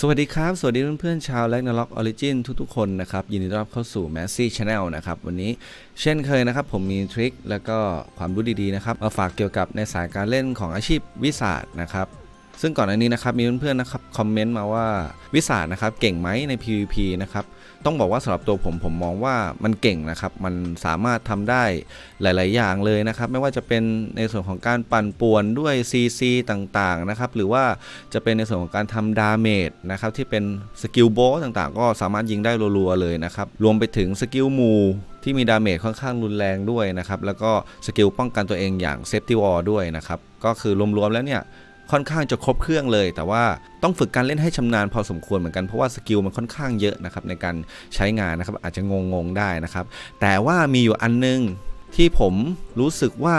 สวัสดีครับ สวัสดีเพื่อนๆชาวแลกนาล็อกออริจินทุกๆ คนนะครับ ยินดีต้อนรับเข้าสู่ m a s s y Channel นะครับ วันนี้เช่นเคยนะครับ ผมมีทริคแล้วก็ความรู้ดีๆ นะครับ มาฝากเกี่ยวกับในสายการเล่นของอาชีพวิสาดนะครับ ซึ่งก่อนอันนี้นะครับ มีเพื่อนๆนะครับ คอมเมนต์มาว่าวิสาดนะครับ เก่งไหมใน PVP นะครับ ต้องบอกว่าสำหรับตัวผมผมมองว่ามันเก่งนะครับ มันสามารถทำได้หลาย ๆ อย่างเลยนะครับ ไม่ว่าจะเป็นในส่วนของการปั่นป่วนด้วย CC ต่าง ๆ นะครับ หรือว่าจะเป็นในส่วนของการทำดาเมจนะครับ ที่เป็นสกิลโบสต่าง ๆ ก็สามารถยิงได้รัว ๆ เลยนะครับ รวมไปถึงสกิลมูที่มีดาเมจค่อนข้างรุนแรงด้วยนะครับ แล้วก็สกิลป้องกันตัวเองอย่างเซฟตี้วอลด้วยนะครับ ก็คือรวม ๆ แล้วเนี่ย ค่อนข้างจะครบเครื่องเลย แต่ว่าต้องฝึกการเล่นให้ชำนาญพอสมควรเหมือนกันเพราะว่าสกิลมันค่อนข้างเยอะนะครับในการใช้งานนะครับอาจจะงงๆได้นะครับ แต่ว่ามีอยู่อันนึงที่ผมรู้สึกว่า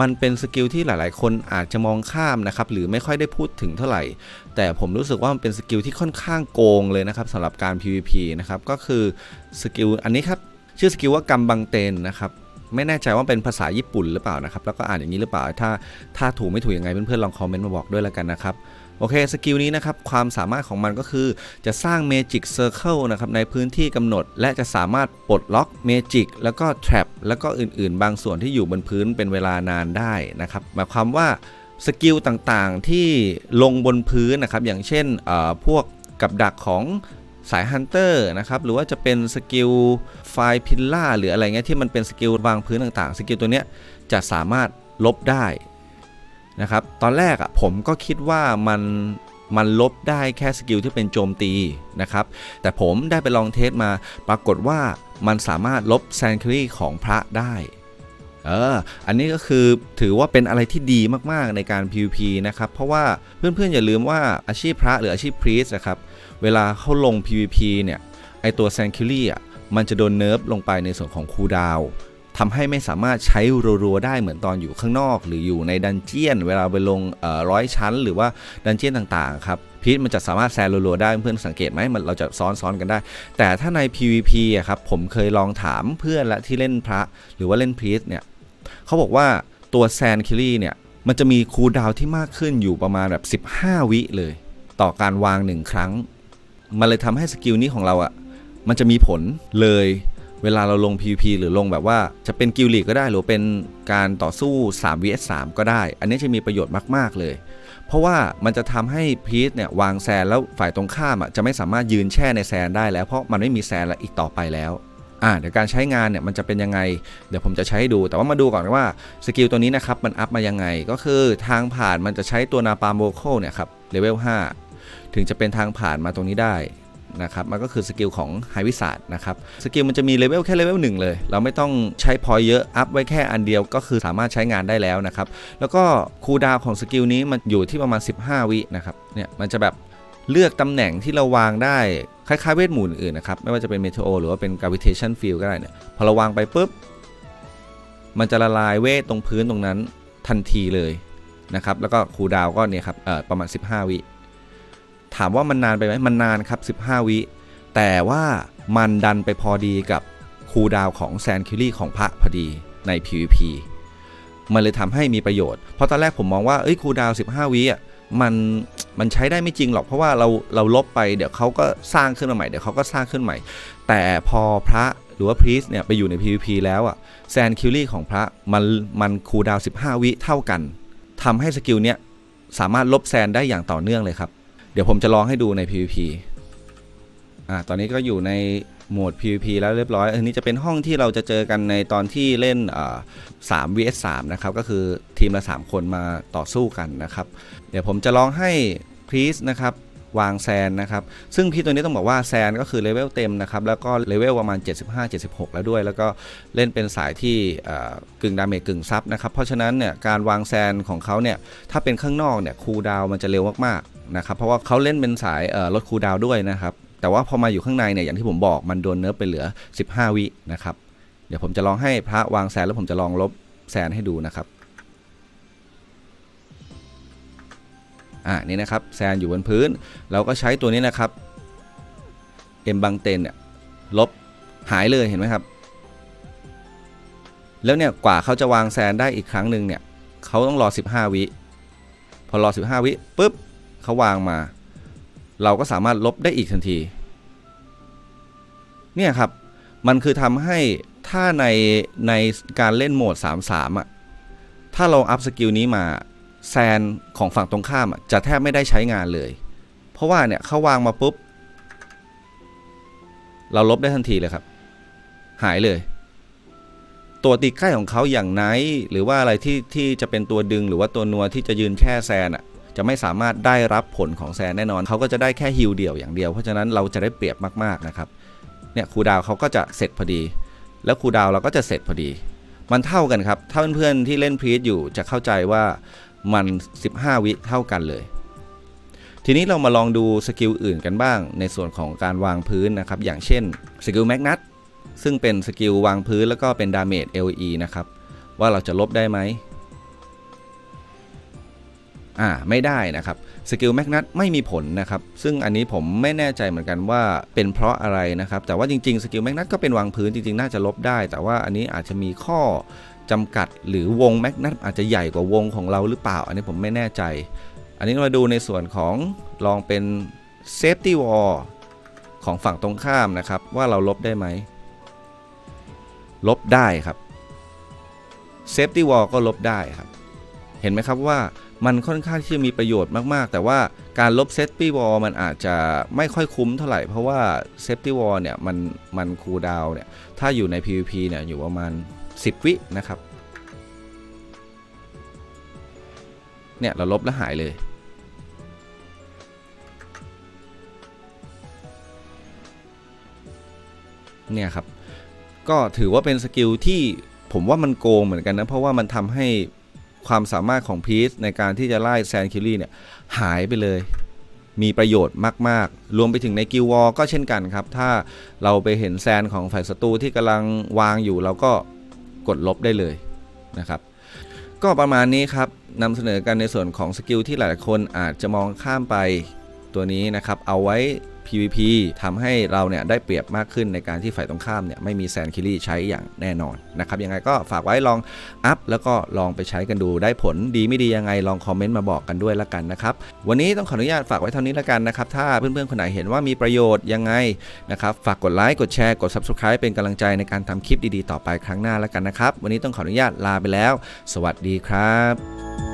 มันเป็นสกิลที่หลาย ๆ คนอาจจะมองข้ามนะครับหรือไม่ค่อยได้พูดถึงเท่าไหร่ แต่ผมรู้สึกว่ามันเป็นสกิลที่ค่อนข้างโกงเลยนะครับสำหรับการ PVP นะครับก็คือสกิลอันนี้ครับชื่อสกิลว่ากำบังเตนนะครับ ไม่แน่ใจว่าเป็นภาษาญี่ปุ่นหรือเปล่านะครับ แล้วก็อ่านอย่างนี้หรือเปล่า ถ้าถ้าถูกไม่ถูกยังไงเพื่อนๆลองคอมเมนต์มาบอกด้วยแล้วกันนะครับโอเคสกิลนี้นะครับ ความสามารถของมันก็คือจะสร้าง Magic Circle นะครับในพื้นที่กำหนด และจะสามารถปลดล็อก Magic แล้วก็ Trap แล้วก็อื่นๆ บางส่วนที่อยู่บนพื้นเป็นเวลานานได้นะครับ หมายความว่าสกิลต่างๆที่ลงบนพื้นนะครับ อย่างเช่นเอ่อพวกกับดักของ สายฮันเตอร์นะครับหรือว่าจะเป็นสกิลไฟพิลล่าหรืออะไรเงี้ยที่มันเป็นสกิลวางพื้นต่างๆ สกิลตัวเนี้ยจะสามารถลบได้นะครับตอนแรกอะผมก็คิดว่ามันมันลบได้แค่สกิลที่เป็นโจมตีนะครับแต่ผมได้ไปลองเทสมาปรากฏว่ามันสามารถลบแซนคิรีของพระได้ เอออันนี้ก็คือถือว่าเป็นอะไรที่ดีมากๆในการ PVP นะครับ เพราะว่าเพื่อนๆอย่าลืมว่าอาชีพพระหรืออาชีพพรีสนะครับ เวลาเขาลง PVP เนี่ย ไอตัวแซงคิลี่อะมันจะโดนเนิร์ฟลงไปในส่วนของคูดาวทำให้ไม่สามารถใช้รัวๆได้เหมือนตอนอยู่ข้างนอก หรืออยู่ในดันเจียน เวลาไปลงร้อยชั้น หรือว่าดันเจียนต่างๆครับพีทมันจะสามารถแซงรัวๆได้เพื่อนสังเกตไหมมันเราจะซ้อนๆกันได้ แต่ถ้าใน PVP อะครับผมเคยลองถามเพื่อนและที่เล่นพระ หรือว่าเล่นพีทเนี่ย เขาบอกว่าตัวแซนคิลี่เนี่ย มันจะมีคูลดาวที่มากขึ้นอยู่ประมาณแบบ 15 วิเลย ต่อการวางหนึ่งครั้ง มันเลยทำให้สกิลนี้ของเราอะ่ะ มันจะมีผลเลยเวลาเราลง PVP หรือลงแบบว่าจะเป็นกิลลีก็ได้หรือเป็นการต่อสู้ 3 vs 3ก็ได้ อันนี้จะมีประโยชน์มาก ๆ เลย เพราะว่ามันจะทำให้พีทเนี่ยวางแซนแล้วฝ่ายตรงข้ามอะจะไม่สามารถยืนแช่ในแซนได้แล้วเพราะมันไม่มีแซนละอีกต่อไปแล้ว อ่าเดี๋ยวการใช้งานเนี่ยมันจะเป็นยังไง เดี๋ยวผมจะใช้ให้ดู แต่ว่ามาดูก่อนว่าสกิลตัวนี้นะครับมันอัพมายังไง ก็คือทางผ่านมันจะใช้ตัวนาปาโมโคเนี่ยครับเลเวล5ถึงจะเป็นทางผ่านมาตรงนี้ได้นะครับมันก็คือสกิลของไฮวิสาดนะครับสกิลมันจะมีเลเวลแค่เลเวลหนึ่งเลย เราไม่ต้องใช้พอยเยอะอัพไว้แค่อันเดียวก็คือสามารถใช้งานได้แล้วนะครับ แล้วก็คูลดาวของสกิลนี้มันอยู่ที่ประมาณ 15 วินะครับเนี่ยมันจะแบบ เลือกตำแหน่งที่เราวางได้คล้ายๆเวทมนต์อื่นนะครับ ไม่ว่าจะเป็นเมท e โอหรือว่าเป็น gravitation field ก็ได้เนี่ยพอเราวางไปปุ๊บ มันจะละลายเวทตรงพื้นตรงนั้นทันทีเลยนะครับ แล้วก็คูลดาวก็เนี่ยครับประมาณ 15 วิ ถามว่ามันนานไปไหมมันนานครับ 15 วิ แต่ว่ามันดันไปพอดีกับคูลดาวของแซนคิลี่ของพระพอดีใน PVP มันเลยทำให้มีประโยชน์ เพราะตอนแรกผมมองว่าเอ้ยคูลดาว 15 วิอะ มันมันใช้ได้ไม่จริงหรอกเพราะว่าเราเราลบไปเดี๋ยวเขาก็สร้างขึ้นมาใหม่เดี๋ยวเขาก็สร้างขึ้นใหม่ แต่พอพระหรือว่าพรีสเนี่ยไปอยู่ใน PVP แล้วอะแซนคิลี่ของพระมันมันคูดาว 15 วิเท่ากันทำให้สกิลเนี้ยสามารถลบแซนได้อย่างต่อเนื่องเลยครับ เดี๋ยวผมจะลองให้ดูใน PVP อ่าตอนนี้ก็อยู่ใน โหมด PVP แล้วเรียบร้อย อันนี้จะเป็นห้องที่เราจะเจอกันในตอนที่เล่นอ่า3 vs 3นะครับ ก็คือทีมละ 3 คนมาต่อสู้กันนะครับ เดี๋ยวผมจะลองให้พรีสนะครับวางแซนนะครับ ซึ่งพี่ตัวนี้ต้องบอกว่าแซนก็คือเลเวลเต็มนะครับ แล้วก็เลเวลประมาณ 75-76 แล้วด้วย แล้วก็เล่นเป็นสายที่กึ่งดาเมจกึ่งซับนะครับ เพราะฉะนั้นเนี่ยการวางแซนของเขาเนี่ย ถ้าเป็นข้างนอกเนี่ยคูลดาวมันจะเร็วมากๆนะครับ เพราะว่าเขาเล่นเป็นสายลดคูลดาวด้วยนะครับ แต่ว่าพอมาอยู่ข้างในเนี่ยอย่างที่ผมบอกมันโดนเนิร์ฟไปเหลือ 15 วินะครับ เดี๋ยวผมจะลองให้พระวางแซนแล้วผมจะลองลบแซนให้ดูนะครับอ่านี่นะครับแซนอยู่บนพื้น เราก็ใช้ตัวนี้นะครับเอ็มบังเตนเนี่ยลบหายเลยเห็นไหมครับ แล้วเนี่ยกว่าเขาจะวางแซนได้อีกครั้งหนึ่งเนี่ยเขาต้องรอ 15 วิ พอรอ 15 วิปุ๊บเขาวางมา เราก็สามารถลบได้อีกทันที เนี่ยครับ มันคือทำให้ถ้าในในการเล่นโหมด 3-3 อะ ถ้าเราอัพสกิลนี้มาแซนของฝั่งตรงข้ามอะจะแทบไม่ได้ใช้งานเลย เพราะว่าเนี่ยเขาวางมาปุ๊บ เราลบได้ทันทีเลยครับ หายเลย ตัวตีใกล้ของเขาอย่างไนท์หรือว่าอะไรที่ที่จะเป็นตัวดึงหรือว่าตัวนัวที่จะยืนแค่แซนอะ จะไม่สามารถได้รับผลของแซนแน่นอน เขาก็จะได้แค่ฮิลเดี่ยวอย่างเดียว เพราะฉะนั้นเราจะได้เปรียบมากๆนะครับเนี่ยครูดาวเขาก็จะเสร็จพอดี แล้วครูดาวเราก็จะเสร็จพอดี มันเท่ากันครับถ้าเพื่อนๆที่เล่นพรีดอยู่จะเข้าใจว่ามัน 15 วิเท่ากันเลย ทีนี้เรามาลองดูสกิลอื่นกันบ้าง ในส่วนของการวางพื้นนะครับ อย่างเช่นสกิลแมกนัตซึ่งเป็นสกิลวางพื้นแล้วก็เป็นดาเมจ LE นะครับ ว่าเราจะลบได้ไหม อ่าไม่ได้นะครับสกิลแมกนัตไม่มีผลนะครับซึ่งอันนี้ผมไม่แน่ใจเหมือนกันว่าเป็นเพราะอะไรนะครับแต่ว่าจริงๆสกิลแมกนัตก็เป็นวางพื้นจริงๆ น่าจะลบได้ แต่ว่าอันนี้อาจจะมีข้อจำกัดหรือวงแมกนัตอาจจะใหญ่กว่าวงของเราหรือเปล่า อันนี้ผมไม่แน่ใจ อันนี้มาดูในส่วนของลองเป็นเซฟตี้วอลของฝั่งตรงข้ามนะครับ ว่าเราลบได้ไหม ลบได้ครับเซฟตี้วอลก็ลบได้ครับ เห็นไหมครับว่า มันค่อนข้างที่จะมีประโยชน์มากๆ แต่ว่าการลบเซฟตี้วอลมันอาจจะไม่ค่อยคุ้มเท่าไหร่ เพราะว่าเซฟตี้วอลเนี่ยมันมันคูลดาวเนี่ยถ้าอยู่ใน PVP เนี่ยอยู่ประมาณ 10 วินะครับ เนี่ยเราลบแล้วหายเลย เนี่ยครับ ก็ถือว่าเป็นสกิลที่ผมว่ามันโกงเหมือนกันนะ เพราะว่ามันทำให้ ความสามารถของพีซในการที่จะไล่แซนคิลลี่เนี่ยหายไปเลย มีประโยชน์มาก ๆ รวมไปถึงในกิลวอก็เช่นกันครับ ถ้าเราไปเห็นแซนของฝ่ายศัตรูที่กำลังวางอยู่ เราก็กดลบได้เลยนะครับ ก็ประมาณนี้ครับนำเสนอกันในส่วนของสกิลที่หลายคนอาจจะมองข้ามไปตัวนี้นะครับ เอาไว้ PVP ทำให้เราเนี่ยได้เปรียบมากขึ้นในการที่ฝ่ายตรงข้ามเนี่ยไม่มีแซนคิลลี่ใช้อย่างแน่นอนนะครับยังไงก็ฝากไว้ลองอัพแล้วก็ลองไปใช้กันดูได้ผลดีไม่ดียังไงลองคอมเมนต์มาบอกกันด้วยละกันนะครับวันนี้ต้องขออนุญาตฝากไว้เท่านี้ละกันนะครับถ้าเพื่อนๆคนไหนเห็นว่ามีประโยชน์ยังไงนะครับฝากกดไลค์กดแชร์กด Subscribe เป็นกำลังใจในการทำคลิปดีๆ ต่อไปครั้งหน้าละกันนะครับวันนี้ต้องขออนุญาตลาไปแล้ว สวัสดีครับ